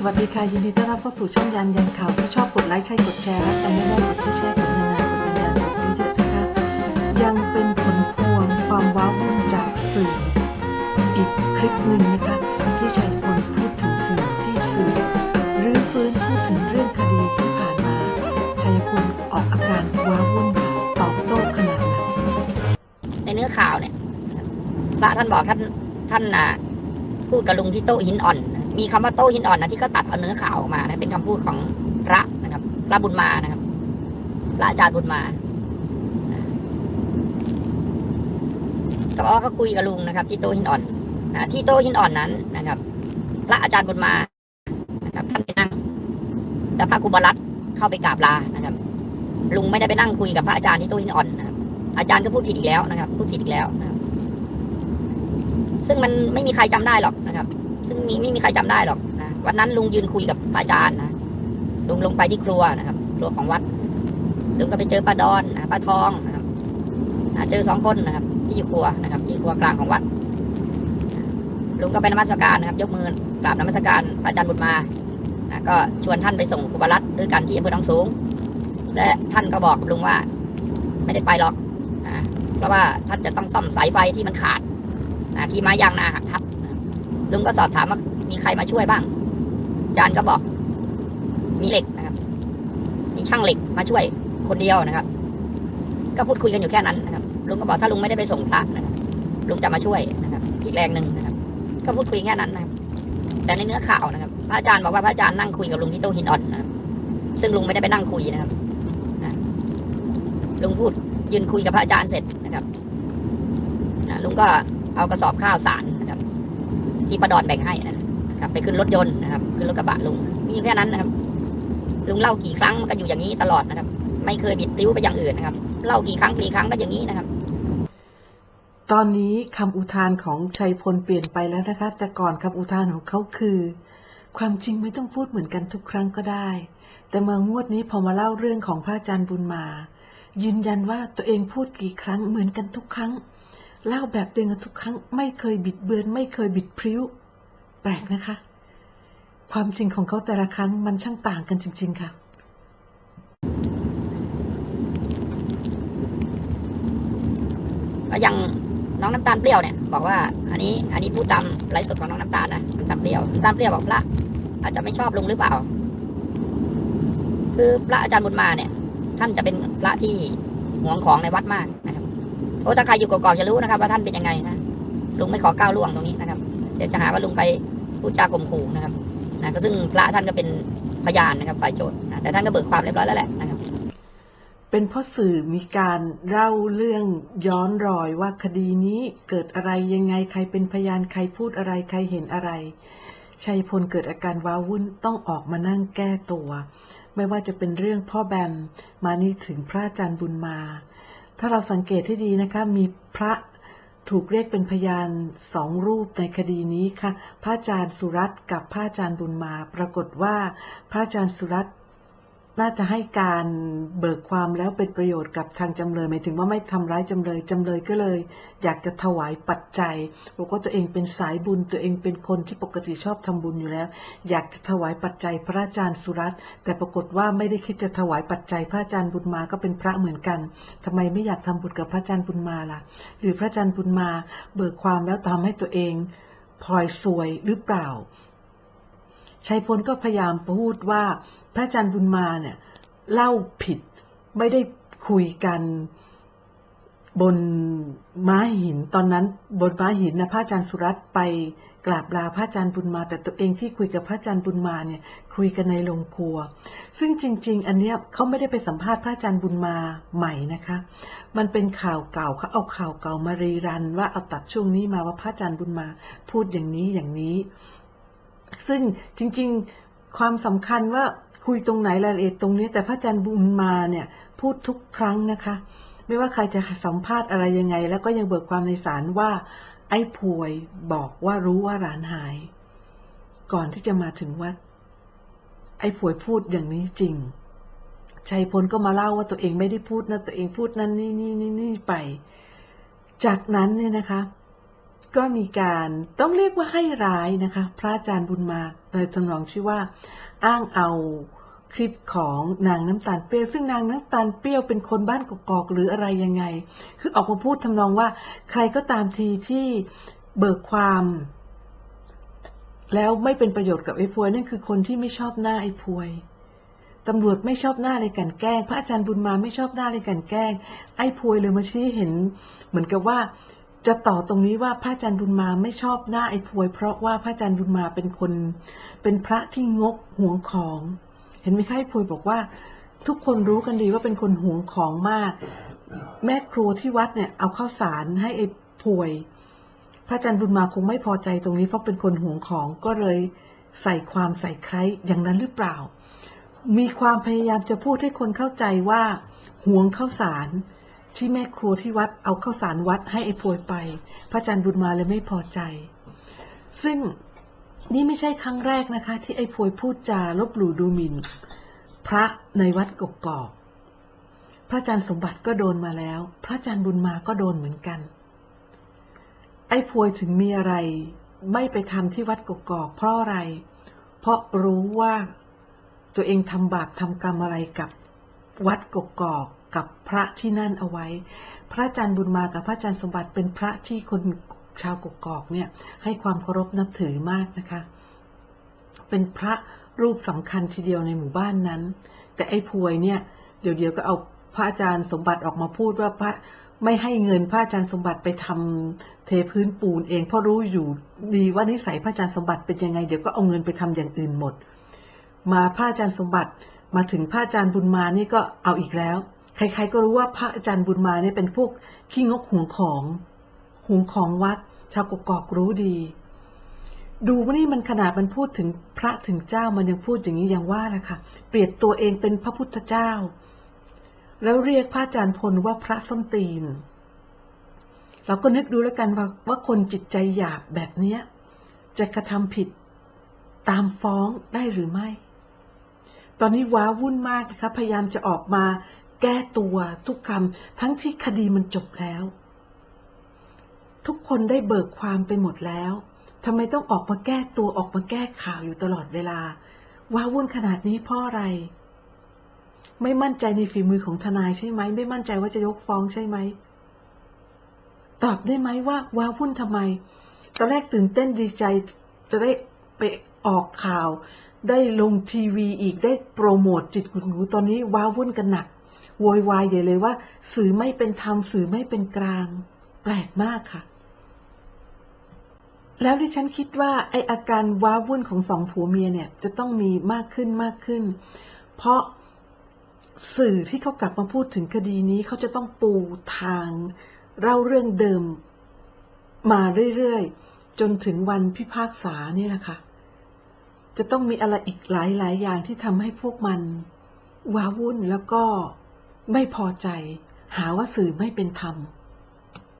สวัสดีค่ะ ยินดีต้อนรับเข้าสู่ช่องยันยันข่าวที่ชอบกดไลค์ใช่กดแชร์และกันไม่ได้กดแชร์กดนานๆกดนานๆกดเยอะๆนะคะยังเป็นผลพวงความว้าวุ่นจากสื่ออีกคลิปหนึ่งนะคะที่ชัยพลพูดถึงสื่อที่สื่อรื้อฟื้นพูดถึงเรื่องคดีที่ผ่านมาชัยพลออกอาการว้าวุ่นค่ะตอบโต้ขนาดไหนในเนื้อข่าวเนี่ยพระท่านบอกท่านท่านอะพูดกับลุงที่โต๊ะหินอ่อน มีคำว่าโต๊ะหินอ่อนนะที่เขาตัดเอาเนื้อข่าวออกมานะเป็นคำพูดของพระนะครับพระบุญมานะครับพระอาจารย์บุญมาก็บอกว่าเขาคุยกับลุงนะครับ ที่โต๊ะหินอ่อนนะที่โต๊ะหินอ่อนนั้นนะครับ พระอาจารย์บุญมานะครับท่านไปนั่งแต่พระครูบารัตน์เข้าไปกราบลานะครับ ลุงไม่ได้ไปนั่งคุยกับพระอาจารย์ที่โต๊ะหินอ่อนนะครับ อาจารย์ก็พูดผิดอีกแล้วนะครับ พูดผิดอีกแล้วนะครับ ซึ่งมันไม่มีใครจำได้หรอกนะครับ ซึ่งมีไม่มีใครจำได้หรอกนะวันนั้นลุงยืนคุยกับพระอาจารย์นะลุงลงไปที่ครัวนะครับ ครัวของวัดลุงก็ไปเจอป้าดอนนะป้าทองนะครับนะเจอสองคนนะครับ ที่อยู่ครัวนะครับ ที่ครัวกลางของวัดลุงก็ไปนมัสการนะครับ ยกมือกราบนมัสการพระอาจารย์บุญมานะก็ชวนท่านไปส่งครูบารัตน์ด้วยกันที่อำเภอหนองสูง และท่านก็บอกกับลุงว่า ไม่ได้ไปหรอกอ่าเพราะว่าท่านจะต้องซ่อมสายไฟที่มันขาดอ่าที่ไม้ยางนาหักทับ ลุงก็สอบถามว่ามีใครมาช่วยบ้างอาจารย์ก็บอก มีเหล็กนะครับ มีช่างเหล็กมาช่วยคนเดียวนะครับ ก็พูดคุยกันอยู่แค่นั้นนะครับ ลุงก็บอกถ้าลุงไม่ได้ไปส่งพระนะครับ ลุงจะมาช่วยนะครับ อีกแรงหนึ่งนะครับ ก็พูดคุยแค่นั้นนะครับ แต่ในเนื้อข่าวนะครับ พระอาจารย์บอกว่าพระอาจารย์นั่งคุยกับลุงที่โต๊ะหินอ่อนนะครับ ซึ่งลุงไม่ได้ไปนั่งคุยนะครับนะลุงพูดยืนคุยกับพระอาจารย์เสร็จนะครับนะลุงก็เอากระสอบข้าวสาร ที่ประดอนแบ่งให้นะครับ ไปขึ้นรถยนต์นะครับ ขึ้นรถกระบะลุง มีแค่นั้นนะครับ ลุงเล่ากี่ครั้งก็อยู่อย่างนี้ตลอดนะครับ ไม่เคยบิดพลิ้วไปอย่างอื่นนะครับ เล่ากี่ครั้งกี่ครั้งก็อย่างนี้นะครับ ตอนนี้คำอุทานของชัยพลเปลี่ยนไปแล้วนะคะ แต่ก่อนคำอุทานของเขาคือ ความจริงไม่ต้องพูดเหมือนกันทุกครั้งก็ได้ แต่มางวดนี้พอมาเล่าเรื่องของพระอาจารย์บุญมา ยืนยันว่าตัวเองพูดกี่ครั้งเหมือนกันทุกครั้ง เล่าแบบตัวเองทุกครั้ง ไม่เคยบิดเบือน ไม่เคยบิดพริ้ว แปลกนะคะ ความจริงของเขาแต่ละครั้งมันช่างต่างกันจริง ๆ ค่ะก็ยังน้องน้ำตาลเปรี้ยวเนี่ยบอกว่าอันนี้อันนี้พูดตามไลฟ์สดของน้องน้ำตาลนะน้ำตาลเปรี้ยวน้ำตาลเปรี้ยวบอกพระอาจจะไม่ชอบลุงหรือเปล่า คือพระอาจารย์บุญมาเนี่ย ท่านจะเป็นพระที่หวงของในวัดมากนะครับ โอ้ถ้าใครอยู่กอกๆจะรู้นะครับว่าท่านเป็นยังไงนะลุงไม่ขอก้าวล่วงตรงนี้นะครับ เดี๋ยวจะหาว่าลุงไปพูดจาข่มขู่นะครับนะก็ซึ่งพระท่านก็เป็นพยานนะครับฝ่ายโจทย์นะแต่ท่านก็เบิกความเรียบร้อยแล้วแหละนะครับ เป็นเพราะสื่อมีการเล่าเรื่องย้อนรอยว่าคดีนี้เกิดอะไรยังไงใครเป็นพยานใครพูดอะไรใครเห็นอะไรชัยพลเกิดอาการว้าวุ่นต้องออกมานั่งแก้ตัว ไม่ว่าจะเป็นเรื่องพ่อแบมมานี่ถึงพระอาจารย์บุญมา ถ้าเราสังเกตให้ดีนะคะ มีพระถูกเรียกเป็นพยานสองรูปในคดีนี้ค่ะ พระอาจารย์สุรัตน์กับพระอาจารย์บุญมา ปรากฏว่า พระอาจารย์สุรัตน์ น่าจะให้การเบิกความแล้วเป็นประโยชน์กับทางจำเลยหมายถึงว่าไม่ทำร้ายจำเลยจำเลยก็เลย อยากจะถวายปัจจัยบอกว่าตัวเองเป็นสายบุญตัวเองเป็นคนที่ปกติชอบทำบุญอยู่แล้ว อยากจะถวายปัจจัยพระอาจารย์สุรัตน์แต่ปรากฏว่าไม่ได้คิดจะถวายปัจจัยพระอาจารย์บุญมาก็เป็นพระเหมือนกันทำไมไม่อยากทำบุญกับพระอาจารย์บุญมาล่ะ หรือพระอาจารย์บุญมาเบิกความแล้วทำให้ตัวเองพลอยซวยหรือเปล่าชัยพลก็พยายามพูดว่า ระอาจารย์บุญมาเนี่ยเล่าผิดไม่ได้คุยกันบนม้าหินตอนนั้นบนม้าหินนะพระอาจารย์สุรัตน์ไปกราบลาพระอาจารย์บุญมา แต่ตัวเองที่คุยกับพระอาจารย์บุญมาเนี่ยคุยกันในโรงครัว ซึ่งจริง ๆ อันเนี้ยเขาไม่ได้ไปสัมภาษณ์พระอาจารย์บุญมาใหม่นะคะ มันเป็นข่าวเก่าเขาเอาข่าวเก่ามารีรัน ว่าเอาตัดช่วงนี้มาว่าพระอาจารย์บุญมาพูดอย่างนี้อย่างนี้ ซึ่งจริง ๆ ความสำคัญว่า คุยตรงไหนรายละเอียดตรงนี้ แต่พระอาจารย์บุญมาเนี่ยพูดทุกครั้งนะคะ ไม่ว่าใครจะสัมภาษณ์อะไรยังไง แล้วก็ยังเบิกความในศาลว่า ไอ้พวยบอกว่ารู้ว่าหลานหาย ก่อนที่จะมาถึงวัด ไอ้พวยพูดอย่างนี้จริงชัยพลก็มาเล่าว่าตัวเองไม่ได้พูดนะตัวเองพูดนั่นนี่นี่นี่นี่ไป จากนั้นเนี่ยนะคะ ก็มีการต้องเรียกว่าให้ร้ายนะคะ พระอาจารย์บุญมาโดยจำลองชื่อว่า อ้างเอา คลิปของนางน้ำตาลเปรี้ยวซึ่งนางน้ำตาลเปรี้ยวเป็นคนบ้านกอกๆหรืออะไรยังไง คือออกมาพูดทำนองว่า ใครก็ตามทีที่เบิกความ แล้วไม่เป็นประโยชน์กับไอ้พวยนั่นคือคนที่ไม่ชอบหน้าไอ้พวยตำรวจไม่ชอบหน้าเลยกันแกล้ง พระอาจารย์บุญมาไม่ชอบหน้าเลยกันแกล้ง ไอ้พวยเลยมาชี้เห็น เหมือนกับว่าจะต่อตรงนี้ว่าพระอาจารย์บุญมาไม่ชอบหน้าไอ้พวย เพราะว่าพระอาจารย์บุญมาเป็นคน เป็นพระที่งกห่วงของ เห็นไหมคะพวยบอกว่า ทุกคนรู้กันดีว่าเป็นคนหวงของมาก แม่ครัวที่วัดเนี่ยเอาข้าวสารให้ไอ้พวย พระอาจารย์บุญมาคงไม่พอใจตรงนี้เพราะเป็นคนหวงของก็เลยใส่ความใส่ใครอย่างนั้นหรือเปล่า มีความพยายามจะพูดให้คนเข้าใจว่าหวงข้าวสารที่แม่ครัวที่วัดเอาข้าวสารวัดให้ไอ้พวยไป พระอาจารย์บุญมาเลยไม่พอใจ ซึ่ง นี่ไม่ใช่ครั้งแรกนะคะ ที่ไอ้พวยพูดจาลบหลู่ดูหมิ่น พระในวัดกกอกพระอาจารย์สมบัติก็โดนมาแล้ว พระอาจารย์บุญมาก็โดนเหมือนกัน ไอ้พวยถึงมีอะไร ไม่ไปทำที่วัดกกอกเพราะอะไร เพราะรู้ว่าตัวเองทำบาปทำกรรมอะไรกับวัดกกอกกับพระที่นั่นเอาไว้ พระอาจารย์บุญมากับพระอาจารย์สมบัติเป็นพระที่คน ชาวกกอกเนี่ยให้ความเคารพนับถือมากนะคะ เป็นพระรูปสำคัญทีเดียวในหมู่บ้านนั้น แต่ไอ้พวยเนี่ยเดี๋ยวเดียวก็เอาพระอาจารย์สมบัติออกมาพูดว่าพระไม่ให้เงินพระอาจารย์สมบัติไปทำเทพื้นปูนเองเพราะรู้อยู่ดีว่านิสัยพระอาจารย์สมบัติเป็นยังไงเดี๋ยวก็เอาเงินไปทำอย่างอื่นหมด มาพระอาจารย์สมบัติมาถึงพระอาจารย์บุญมานี่ก็เอาอีกแล้ว ใครๆก็รู้ว่าพระอาจารย์บุญมาเนี่ยเป็นพวกขี้งกห่วงของห่วงของวัด ชาวกกอกรู้ดี ดูว่านี่มันขนาดมันพูดถึงพระถึงเจ้ามันยังพูดอย่างนี้ยังว่านะคะเปรียบตัวเองเป็นพระพุทธเจ้า แล้วเรียกพระอาจารย์พลว่าพระส้นตีน เราก็นึกดูแล้วกันว่าว่าคนจิตใจหยาบแบบเนี้ยจะกระทำผิดตามฟ้องได้หรือไม่ ตอนนี้ว้าวุ่นมากนะคะพยายามจะออกมาแก้ตัวทุกคำทั้งที่คดีมันจบแล้ว ทุกคนได้เบิกความไปหมดแล้วทำไมต้องออกมาแก้ตัวออกมาแก้ข่าวอยู่ตลอดเวลา ว้าวุ่นขนาดนี้เพราะอะไร ไม่มั่นใจในฝีมือของทนายใช่ไหม ไม่มั่นใจว่าจะยกฟ้องใช่ไหม ตอบได้ไหมว่าว้าวุ่นทำไม ตอนแรกตื่นเต้นดีใจจะได้ไปออกข่าว ได้ลงทีวีอีกได้โปรโมทจิตกุหูตอนนี้ว้าวุ่นกันหนักโวยวายใหญ่เลยว่า สื่อไม่เป็นธรรมสื่อไม่เป็นกลาง แปลกมากค่ะ แล้วดิฉันคิดว่าไออาการว้าวุ่นของสองผัวเมียเนี่ยจะต้องมีมากขึ้นมากขึ้น เพราะสื่อที่เขากลับมาพูดถึงคดีนี้เขาจะต้องปูทางเล่าเรื่องเดิมมาเรื่อยๆ จนถึงวันพิพากษาเนี่ยนะคะ จะต้องมีอะไรอีกหลายๆ อย่างที่ทำให้พวกมันว้าวุ่นแล้วก็ไม่พอใจ หาว่าสื่อไม่เป็นธรรม